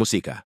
musika.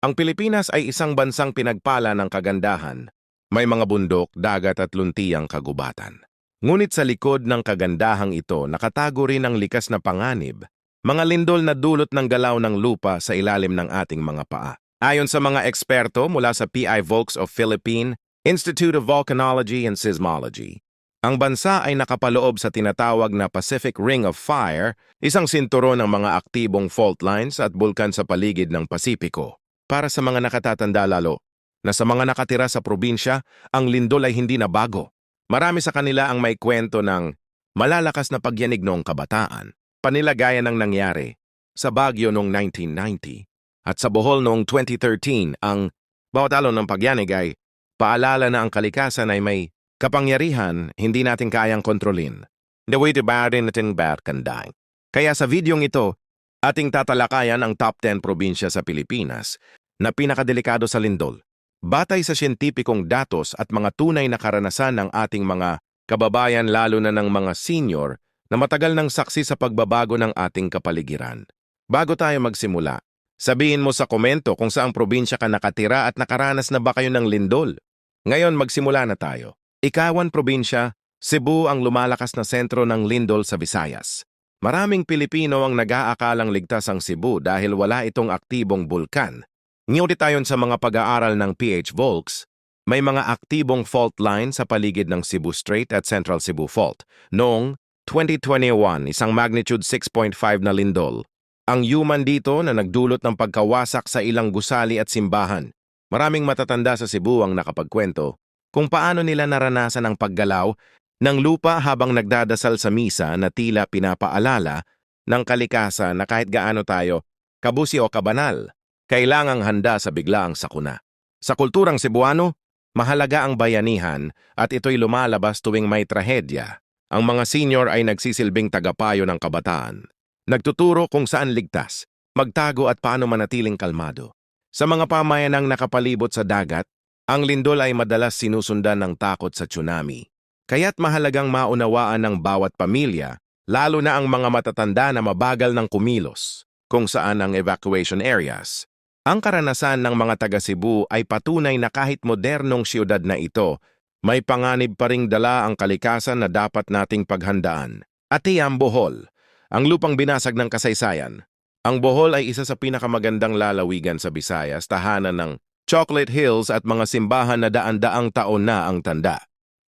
Ang Pilipinas ay isang bansang pinagpala ng kagandahan. May mga bundok, dagat at luntiang kagubatan. Ngunit sa likod ng kagandahang ito, nakatago rin ang likas na panganib, mga lindol na dulot ng galaw ng lupa sa ilalim ng ating mga paa. Ayon sa mga eksperto mula sa PI Volks of Philippine, Institute of Volcanology and Seismology, ang bansa ay nakapaloob sa tinatawag na Pacific Ring of Fire, isang sinturon ng mga aktibong fault lines at bulkan sa paligid ng Pasipiko. Para sa mga nakatatanda lalo, na sa mga nakatira sa probinsya, ang lindol ay hindi na bago. Marami sa kanila ang may kwento ng malalakas na pagyanig noong kabataan, panilagaya ng nangyari sa Baguio noong 1990 at sa Bohol noong 2013 ang bawat alon ng pagyanig ay paalala na ang kalikasan ay may kapangyarihan hindi natin kayang kontrolin. The way to barin natin barkanday. Kaya sa videong ito, ating tatalakayan ang top 10 probinsya sa Pilipinas na pinakadelikado sa lindol. Batay sa siyentipikong datos at mga tunay na karanasan ng ating mga kababayan lalo na ng mga senior na matagal nang saksi sa pagbabago ng ating kapaligiran. Bago tayo magsimula, sabihin mo sa komento kung saang probinsya ka nakatira at nakaranas na ba kayo ng lindol. Ngayon magsimula na tayo. Ikawan probinsya, Cebu ang lumalakas na sentro ng lindol sa Visayas. Maraming Pilipino ang nag-aakalang ligtas ang Cebu dahil wala itong aktibong bulkan Ngunit ayon sa mga pag-aaral ng PH Volks, may mga aktibong fault line sa paligid ng Cebu Strait at Central Cebu Fault. Noong 2021, isang magnitude 6.5 na lindol. Ang human dito na nagdulot ng pagkawasak sa ilang gusali at simbahan. Maraming matatanda sa Cebu ang nakapagkwento kung paano nila naranasan ang paggalaw ng lupa habang nagdadasal sa misa na tila pinapaalala ng kalikasan na kahit gaano tayo, kabusi o kabanal, kailangang handa sa biglaang sakuna. Sa kulturang Cebuano, mahalaga ang bayanihan at ito'y lumalabas tuwing may trahedya. Ang mga senior ay nagsisilbing tagapayo ng kabataan. Nagtuturo kung saan ligtas, magtago at paano manatiling kalmado. Sa mga pamayanang nakapalibot sa dagat, ang lindol ay madalas sinusundan ng takot sa tsunami. Kaya't mahalagang maunawaan ng bawat pamilya, lalo na ang mga matatanda na mabagal ng kumilos, kung saan ang evacuation areas. Ang karanasan ng mga taga Cebu ay patunay na kahit modernong siyudad na ito, may panganib pa ring dala ang kalikasan na dapat nating paghandaan. Ati ang Bohol, ang lupang binasag ng kasaysayan. Ang Bohol ay isa sa pinakamagandang lalawigan sa Visayas, tahanan ng Chocolate Hills at mga simbahan na daan-daang taon na ang tanda.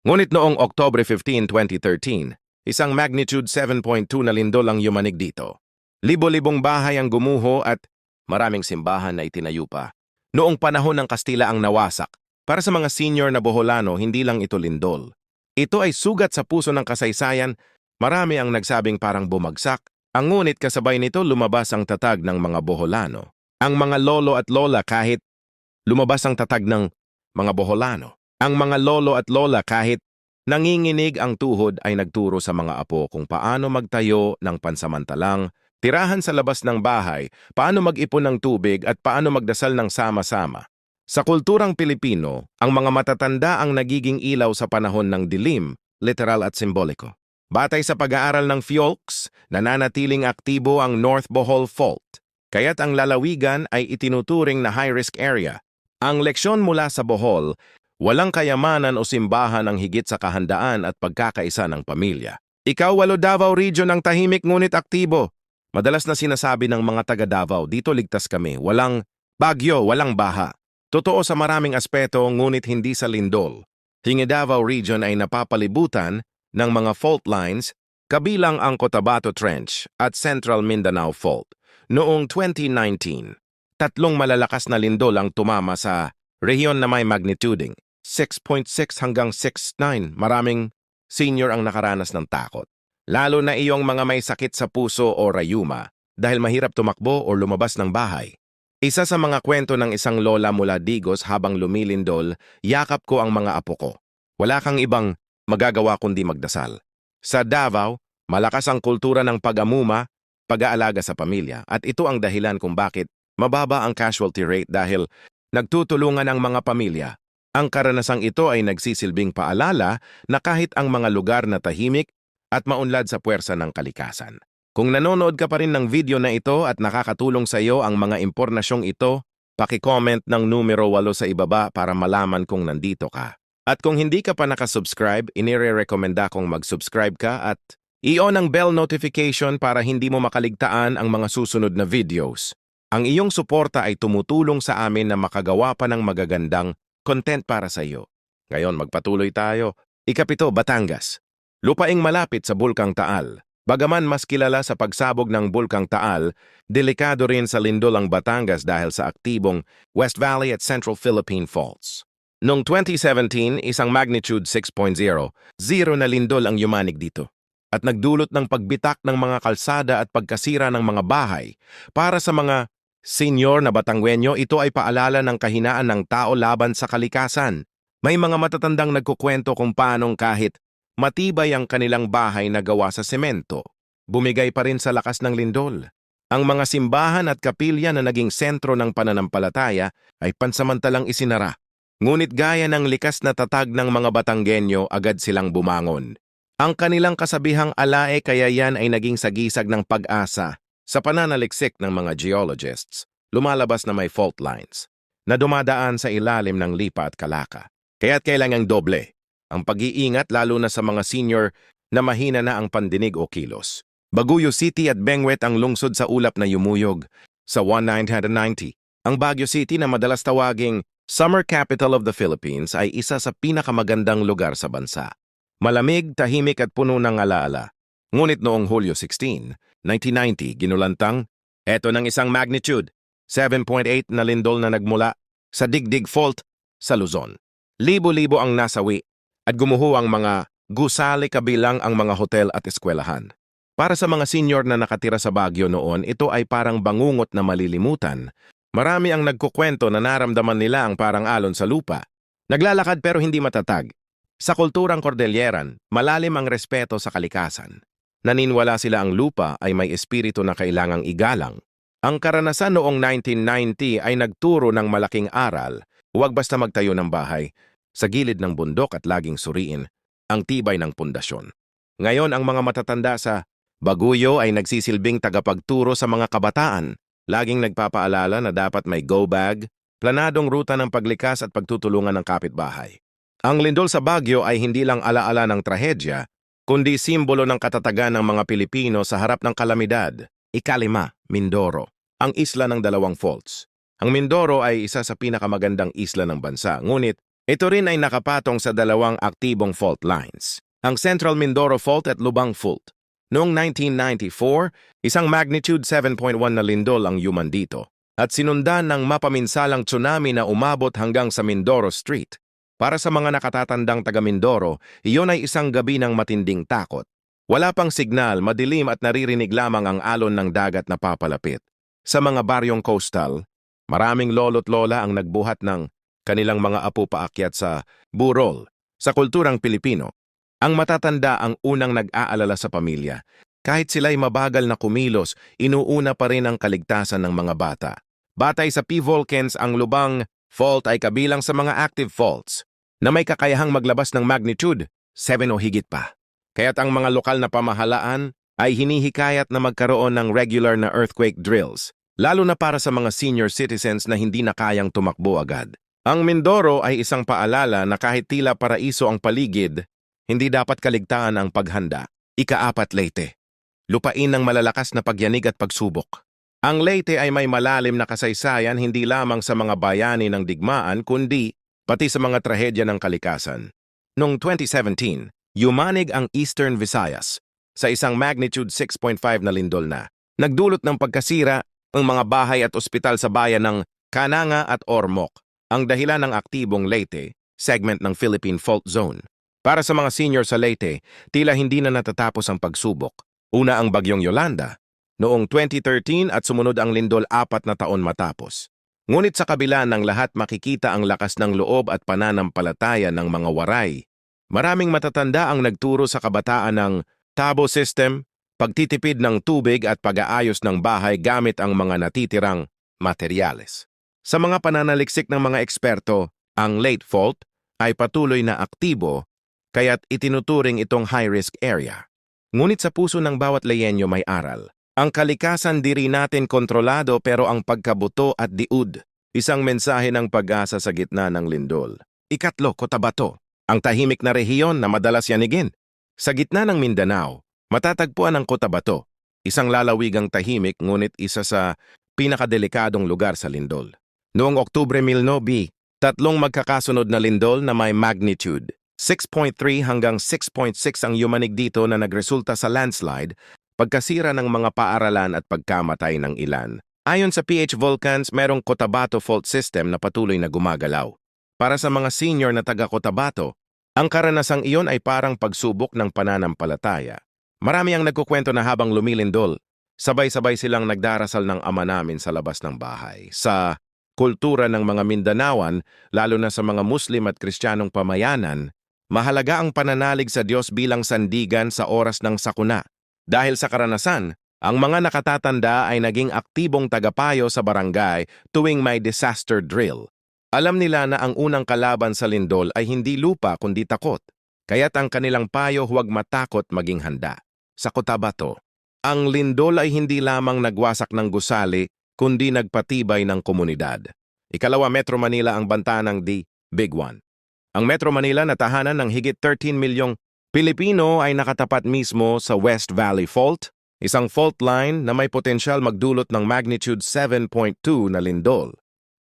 Ngunit noong Oktobre 15, 2013, isang magnitude 7.2 na lindol ang yumanig dito. Libo-libong bahay ang gumuho at Maraming simbahan na itinayo pa. Noong panahon ng Kastila ang nawasak, para sa mga senior na Boholano, hindi lang ito lindol. Ito ay sugat sa puso ng kasaysayan, marami ang nagsabing parang bumagsak, ang ngunit kasabay nito lumabas ang tatag ng mga Boholano. Ang mga lolo at lola kahit lumabas ang tatag ng mga Boholano. Ang mga lolo at lola kahit nanginginig ang tuhod ay nagturo sa mga apo kung paano magtayo ng pansamantalang tirahan sa labas ng bahay, paano mag-ipon ng tubig at paano magdasal ng sama-sama. Sa kulturang Pilipino, ang mga matatanda ang nagiging ilaw sa panahon ng dilim, literal at simboliko. Batay sa pag-aaral ng Fiolks, nananatiling aktibo ang North Bohol Fault, kaya't ang lalawigan ay itinuturing na high-risk area. Ang leksyon mula sa Bohol, walang kayamanan o simbahan ang higit sa kahandaan at pagkakaisa ng pamilya. Ikaw, Walo Davao Region ang tahimik ngunit aktibo. Madalas na sinasabi ng mga taga Davao, dito ligtas kami, walang bagyo, walang baha. Totoo sa maraming aspeto ngunit hindi sa lindol. Hingi Davao Region ay napapalibutan ng mga fault lines kabilang ang Cotabato Trench at Central Mindanao Fault. Noong 2019, tatlong malalakas na lindol ang tumama sa rehiyon na may magnituding 6.6 hanggang 6.9. Maraming senior ang nakaranas ng takot lalo na iyong mga may sakit sa puso o rayuma dahil mahirap tumakbo o lumabas ng bahay. Isa sa mga kwento ng isang lola mula Digos habang lumilindol, yakap ko ang mga apo ko. Wala kang ibang magagawa kundi magdasal. Sa Davao, malakas ang kultura ng pag-amuma, pag-aalaga sa pamilya at ito ang dahilan kung bakit mababa ang casualty rate dahil nagtutulungan ang mga pamilya. Ang karanasang ito ay nagsisilbing paalala na kahit ang mga lugar na tahimik at maunlad sa puwersa ng kalikasan. Kung nanonood ka pa rin ng video na ito at nakakatulong sa iyo ang mga impormasyong ito, paki-comment ng numero 8 sa ibaba para malaman kung nandito ka. At kung hindi ka pa nakasubscribe, inire-recommenda kong mag-subscribe ka at i-on ang bell notification para hindi mo makaligtaan ang mga susunod na videos. Ang iyong suporta ay tumutulong sa amin na makagawa pa ng magagandang content para sa iyo. Ngayon, magpatuloy tayo. Ikapito, Batangas. Lupaing malapit sa Bulkang Taal. Bagaman mas kilala sa pagsabog ng Bulkang Taal, delikado rin sa lindol ang Batangas dahil sa aktibong West Valley at Central Philippine Faults. Noong 2017, isang magnitude 6.0, zero na lindol ang yumanig dito at nagdulot ng pagbitak ng mga kalsada at pagkasira ng mga bahay. Para sa mga senior na Batangwenyo, ito ay paalala ng kahinaan ng tao laban sa kalikasan. May mga matatandang nagkukwento kung paanong kahit matibay ang kanilang bahay na gawa sa semento, bumigay pa rin sa lakas ng lindol. Ang mga simbahan at kapilya na naging sentro ng pananampalataya ay pansamantalang isinara. Ngunit gaya ng likas na tatag ng mga Batanggenyo, agad silang bumangon. Ang kanilang kasabihang alae kaya yan ay naging sagisag ng pag-asa sa pananaliksik ng mga geologists. Lumalabas na may fault lines na dumadaan sa ilalim ng lipa at kalaka. Kaya't kailangang doble ang pag-iingat lalo na sa mga senior na mahina na ang pandinig o kilos. Baguio City at Benguet ang lungsod sa ulap na yumuyog sa 1990. Ang Baguio City na madalas tawaging Summer Capital of the Philippines ay isa sa pinakamagandang lugar sa bansa. Malamig, tahimik at puno ng alaala. Ngunit noong Hulyo 16, 1990, ginulantang, eto ng isang magnitude, 7.8 na lindol na nagmula sa Digdig Fault sa Luzon. Libo-libo ang nasawi at gumuho ang mga gusali kabilang ang mga hotel at eskwelahan. Para sa mga senior na nakatira sa Baguio noon, ito ay parang bangungot na malilimutan. Marami ang nagkukwento na naramdaman nila ang parang alon sa lupa. Naglalakad pero hindi matatag. Sa kulturang Cordilleran, malalim ang respeto sa kalikasan. Naninwala sila ang lupa ay may espiritu na kailangang igalang. Ang karanasan noong 1990 ay nagturo ng malaking aral, huwag basta magtayo ng bahay, sa gilid ng bundok at laging suriin ang tibay ng pundasyon. Ngayon ang mga matatanda sa Baguyo ay nagsisilbing tagapagturo sa mga kabataan, laging nagpapaalala na dapat may go bag, planadong ruta ng paglikas at pagtutulungan ng kapitbahay. Ang lindol sa Baguio ay hindi lang alaala ng trahedya, kundi simbolo ng katatagan ng mga Pilipino sa harap ng kalamidad. Ikalima, Mindoro, ang isla ng dalawang faults. Ang Mindoro ay isa sa pinakamagandang isla ng bansa, ngunit ito rin ay nakapatong sa dalawang aktibong fault lines, ang Central Mindoro Fault at Lubang Fault. Noong 1994, isang magnitude 7.1 na lindol ang yuman dito at sinundan ng mapaminsalang tsunami na umabot hanggang sa Mindoro Street. Para sa mga nakatatandang taga Mindoro, iyon ay isang gabi ng matinding takot. Wala pang signal, madilim at naririnig lamang ang alon ng dagat na papalapit. Sa mga baryong coastal, maraming lolo't lola ang nagbuhat ng kanilang mga apo paakyat sa burol. Sa kulturang Pilipino, ang matatanda ang unang nag-aalala sa pamilya. Kahit sila'y mabagal na kumilos, inuuna pa rin ang kaligtasan ng mga bata. Batay sa P-Volcans, ang lubang fault ay kabilang sa mga active faults na may kakayahang maglabas ng magnitude 7 o higit pa. Kaya't ang mga lokal na pamahalaan ay hinihikayat na magkaroon ng regular na earthquake drills, lalo na para sa mga senior citizens na hindi na kayang tumakbo agad. Ang Mindoro ay isang paalala na kahit tila paraiso ang paligid, hindi dapat kaligtaan ang paghanda. Ikaapat Leyte. Lupain ng malalakas na pagyanig at pagsubok. Ang Leyte ay may malalim na kasaysayan hindi lamang sa mga bayani ng digmaan kundi pati sa mga trahedya ng kalikasan. Noong 2017, yumanig ang Eastern Visayas sa isang magnitude 6.5 na lindol na. Nagdulot ng pagkasira ang mga bahay at ospital sa bayan ng Kananga at Ormoc ang dahilan ng aktibong Leyte, segment ng Philippine Fault Zone. Para sa mga senior sa Leyte, tila hindi na natatapos ang pagsubok. Una ang bagyong Yolanda, noong 2013 at sumunod ang lindol apat na taon matapos. Ngunit sa kabila ng lahat makikita ang lakas ng loob at pananampalataya ng mga waray. Maraming matatanda ang nagturo sa kabataan ng tabo system, pagtitipid ng tubig at pag-aayos ng bahay gamit ang mga natitirang materyales. Sa mga pananaliksik ng mga eksperto, ang late fault ay patuloy na aktibo kaya't itinuturing itong high-risk area. Ngunit sa puso ng bawat leyenyo may aral. Ang kalikasan di rin natin kontrolado pero ang pagkabuto at diud. Isang mensahe ng pag-asa sa gitna ng lindol. Ikatlo, Cotabato. Ang tahimik na rehiyon na madalas yanigin. Sa gitna ng Mindanao, matatagpuan ang Cotabato. Isang lalawigang tahimik ngunit isa sa pinakadelikadong lugar sa lindol. Noong Oktubre 19, tatlong magkakasunod na lindol na may magnitude 6.3 hanggang 6.6 ang yumanig dito na nagresulta sa landslide, pagkasira ng mga paaralan at pagkamatay ng ilan. Ayon sa PH Volcans, merong Cotabato Fault System na patuloy na gumagalaw. Para sa mga senior na taga Cotabato, ang karanasang iyon ay parang pagsubok ng pananampalataya. Marami ang nagkukwento na habang lumilindol, sabay-sabay silang nagdarasal ng ama namin sa labas ng bahay. Sa kultura ng mga Mindanawan, lalo na sa mga Muslim at Kristiyanong pamayanan, mahalaga ang pananalig sa Diyos bilang sandigan sa oras ng sakuna. Dahil sa karanasan, ang mga nakatatanda ay naging aktibong tagapayo sa barangay tuwing may disaster drill. Alam nila na ang unang kalaban sa lindol ay hindi lupa kundi takot. Kaya't ang kanilang payo huwag matakot maging handa. Sa Cotabato, ang lindol ay hindi lamang nagwasak ng gusali kundi nagpatibay ng komunidad. Ikalawa, Metro Manila ang banta ng The Big One. Ang Metro Manila na tahanan ng higit 13 milyong Pilipino ay nakatapat mismo sa West Valley Fault, isang fault line na may potensyal magdulot ng magnitude 7.2 na lindol.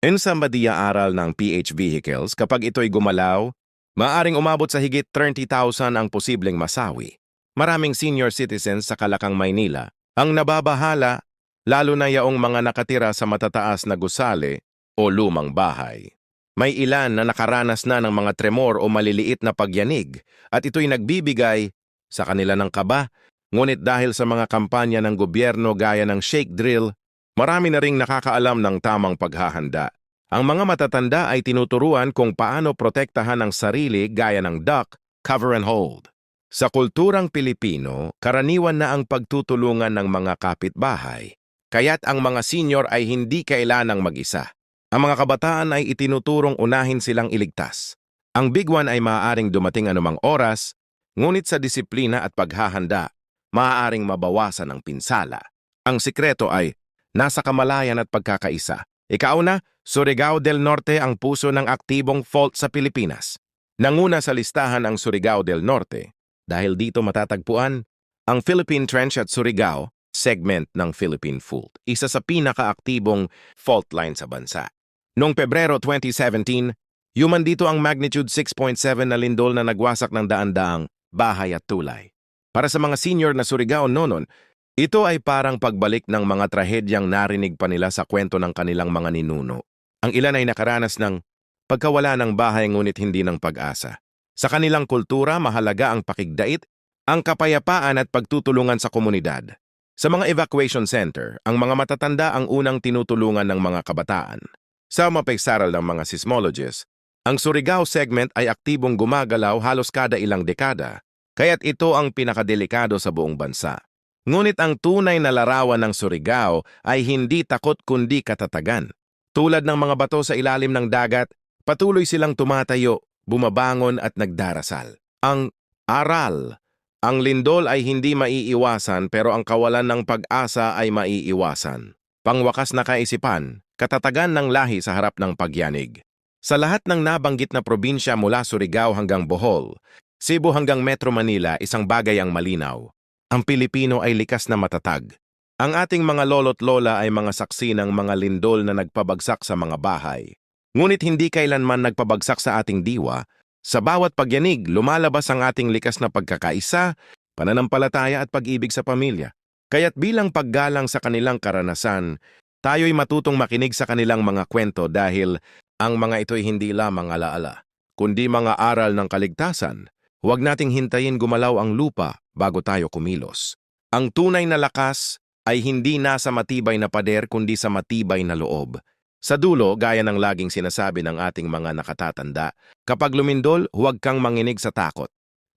In sa aral ng PH vehicles, kapag ito'y gumalaw, maaring umabot sa higit 30,000 ang posibleng masawi. Maraming senior citizens sa Kalakang, Maynila ang nababahala lalo na yaong mga nakatira sa matataas na gusali o lumang bahay. May ilan na nakaranas na ng mga tremor o maliliit na pagyanig at ito'y nagbibigay sa kanila ng kaba, ngunit dahil sa mga kampanya ng gobyerno gaya ng shake drill, marami na ring nakakaalam ng tamang paghahanda. Ang mga matatanda ay tinuturuan kung paano protektahan ang sarili gaya ng duck, cover and hold. Sa kulturang Pilipino, karaniwan na ang pagtutulungan ng mga kapitbahay, kaya't ang mga senior ay hindi kailanang mag-isa. Ang mga kabataan ay itinuturong unahin silang iligtas. Ang big one ay maaaring dumating anumang oras, ngunit sa disiplina at paghahanda, maaaring mabawasan ang pinsala. Ang sikreto ay nasa kamalayan at pagkakaisa. Ikauna, Surigao del Norte ang puso ng aktibong fault sa Pilipinas. Nanguna sa listahan ang Surigao del Norte dahil dito matatagpuan ang Philippine Trench at Surigao segment ng Philippine Fault, isa sa pinakaaktibong fault line sa bansa. Noong Pebrero 2017, yuman dito ang magnitude 6.7 na lindol na nagwasak ng daan-daang bahay at tulay. Para sa mga senior na Surigao nonon, ito ay parang pagbalik ng mga trahedyang narinig pa nila sa kwento ng kanilang mga ninuno. Ang ilan ay nakaranas ng pagkawala ng bahay ngunit hindi ng pag-asa. Sa kanilang kultura, mahalaga ang pakigdait, ang kapayapaan at pagtutulungan sa komunidad. Sa mga evacuation center, ang mga matatanda ang unang tinutulungan ng mga kabataan. Sa mapagsaral ng mga seismologists, ang Surigao segment ay aktibong gumagalaw halos kada ilang dekada, kaya't ito ang pinakadelikado sa buong bansa. Ngunit ang tunay na larawan ng Surigao ay hindi takot kundi katatagan. Tulad ng mga bato sa ilalim ng dagat, patuloy silang tumatayo bumabangon at nagdarasal. Ang aral. Ang lindol ay hindi maiiwasan pero ang kawalan ng pag-asa ay maiiwasan. Pangwakas na kaisipan, katatagan ng lahi sa harap ng pagyanig. Sa lahat ng nabanggit na probinsya mula Surigao hanggang Bohol, Cebu hanggang Metro Manila, isang bagay ang malinaw. Ang Pilipino ay likas na matatag. Ang ating mga lolo't lola ay mga saksi ng mga lindol na nagpabagsak sa mga bahay. Ngunit hindi kailanman nagpabagsak sa ating diwa, sa bawat pagyanig lumalabas ang ating likas na pagkakaisa, pananampalataya at pag-ibig sa pamilya. Kaya't bilang paggalang sa kanilang karanasan, tayo'y matutong makinig sa kanilang mga kwento dahil ang mga ito'y hindi lamang alaala, kundi mga aral ng kaligtasan. Huwag nating hintayin gumalaw ang lupa bago tayo kumilos. Ang tunay na lakas ay hindi nasa matibay na pader kundi sa matibay na loob. Sa dulo, gaya ng laging sinasabi ng ating mga nakatatanda, kapag lumindol, huwag kang manginig sa takot.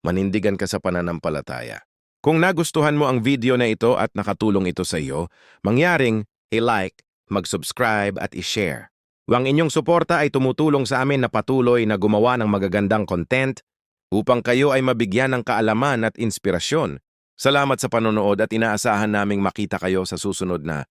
Manindigan ka sa pananampalataya. Kung nagustuhan mo ang video na ito at nakatulong ito sa iyo, mangyaring i-like, mag-subscribe at i-share. Ang inyong suporta ay tumutulong sa amin na patuloy na gumawa ng magagandang content upang kayo ay mabigyan ng kaalaman at inspirasyon Salamat sa panonood at inaasahan naming makita kayo sa susunod na